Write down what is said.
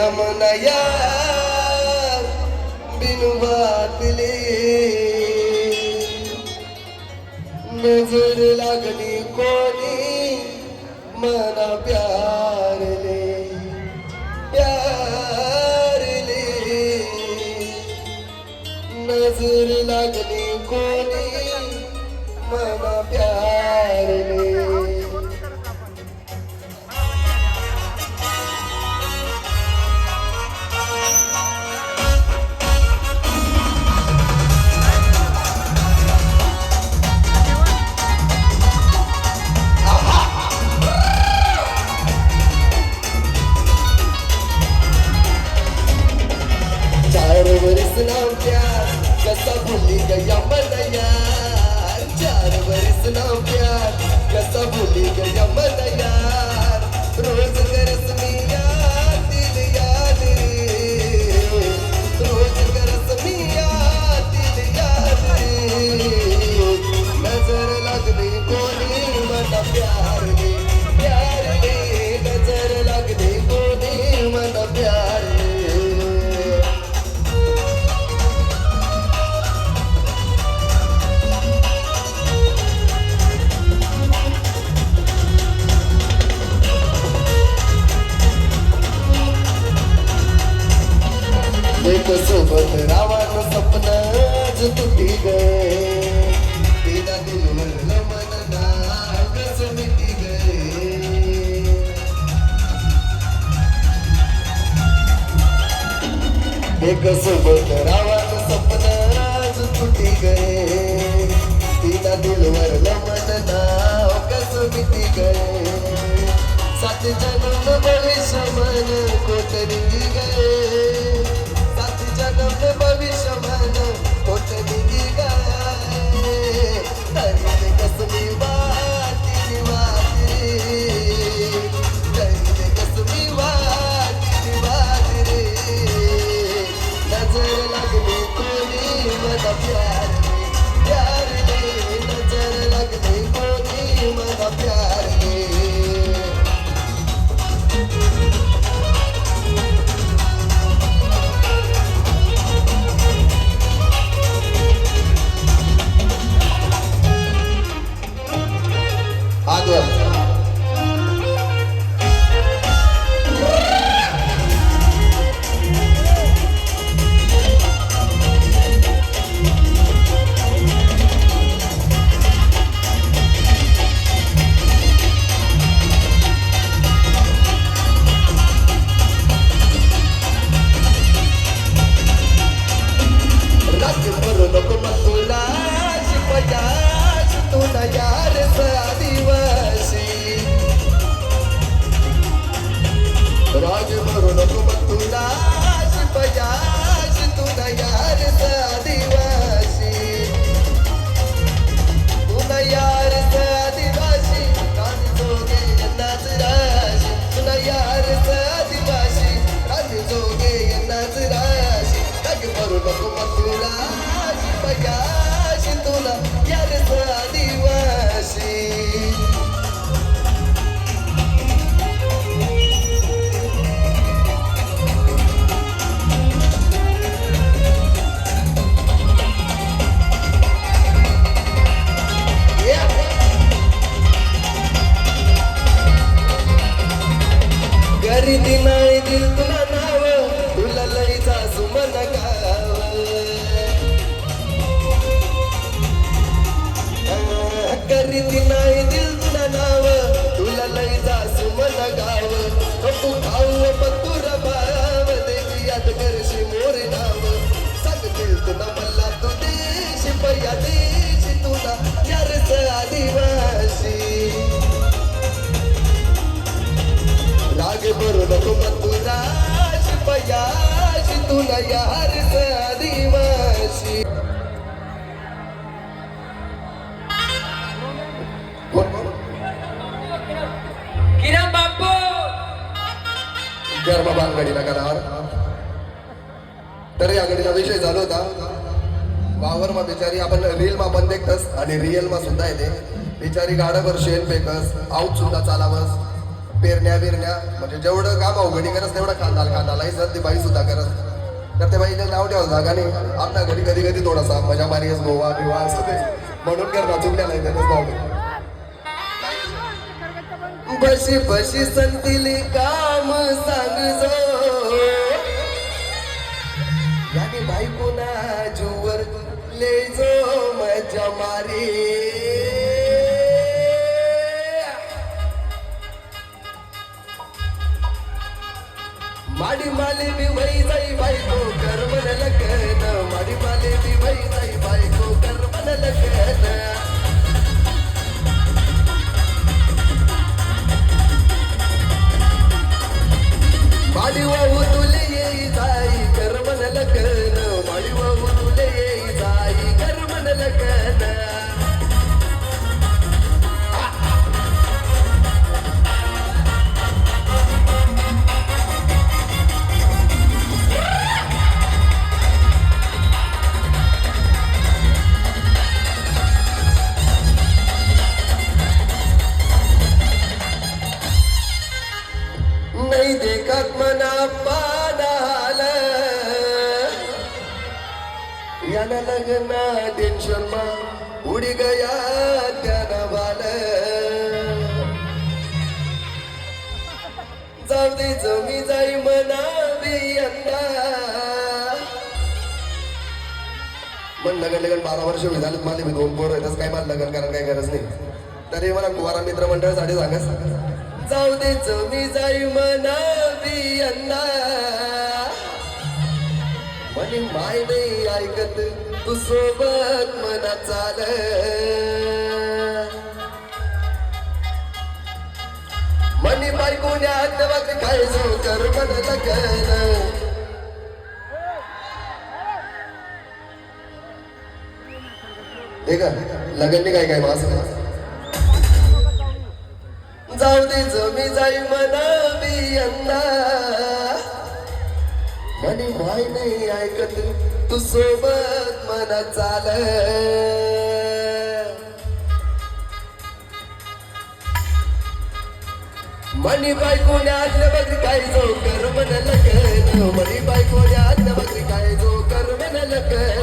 यमुनया बिनु बातले। नजर लागली कोणी? मना प्यार तुझ्या सोबत रावाचं स्वप्न आज तुटी ग. तिला दिलवलं मन नागस मिटी ग. एक सोबत रावाचं स्वप्न आज तुटी ग. तिला दिलवलं मन नागस मिटी ग. सात जन्म बळी समान कोतरी गए Everything तुला मल्ला तुझी शिपया देशी तुला यारस आदिवासी. राग भरू नको तुझा शिपया तुला यारस आदिवासी. किरण बापू. गर्भ बांगडीला करार तर याकडचा विषय झाला होता. वावरमा बिचारी आपण रीलमा पण देखतस आणि रिअलमा सुद्धा येते. बिचारी गाडावर शेण फेकस आऊट सुद्धा चालावस पेरण्या बिरण्या म्हणजे जेवढं काम अवघडी करस तेवढं कांदाल कांदालाही सर ती बाई सुद्धा करस. तर ते बाई नाव ठेवलं जागाने आपल्या घरी कधी कधी थोडासा मजा मारीस गोवा बिवा असं ते. म्हणून करणं चुकल्या नाही त्याच नाव बशी बशी संतिली काम सांग माडी माले बी वही जाई बायको कर मन लगन माडी माले बी वही जाई बायको कर मन लगन माडी वाहू लग्ना टेन्शन उडी गया त्यानं बाल जाऊ दे जमी जाई मना यंदा. पण लगन लगन बारा वर्ष होई झालं माझे मी दोन पोर येतच काय मला लग्न करायला काही गरज नाही. तरी मला कुवारा मित्र मंडळासाठी सांगा जाऊ दे जमी जाई मना यंदा. म्हणे माय नाही ऐकत तू सोबत मना चाल म्हणे बायकोने हात काय जो कर मन लगन हे का काय काय मास जाऊ दे जमी जाई मना मी यंदा म्हणे भाई नाही ऐकत तू सोबत मना चाल मनी बायकोने आतल्या बघ काय जो कर मन लगन बाय बायकोने आतल्या बघ काय जो कर म्हण लगन